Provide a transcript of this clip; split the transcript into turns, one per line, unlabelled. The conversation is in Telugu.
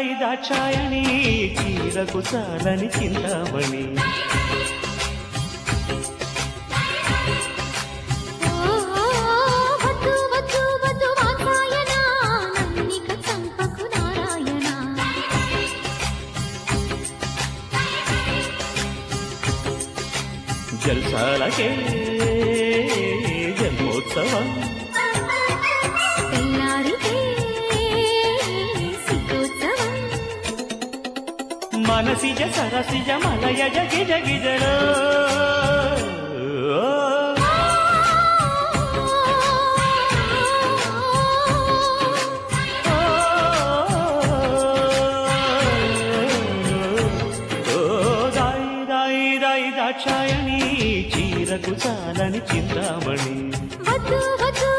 దాయి దాచాయని చీరకు చాలని చింతామణి.
ఓ వద్దు
మనసిజ సరసిజ మలయజ గిజ గిజలో దాక్షాయణి చీరకు చాలని చింతామణి వద్దు
వద్దు.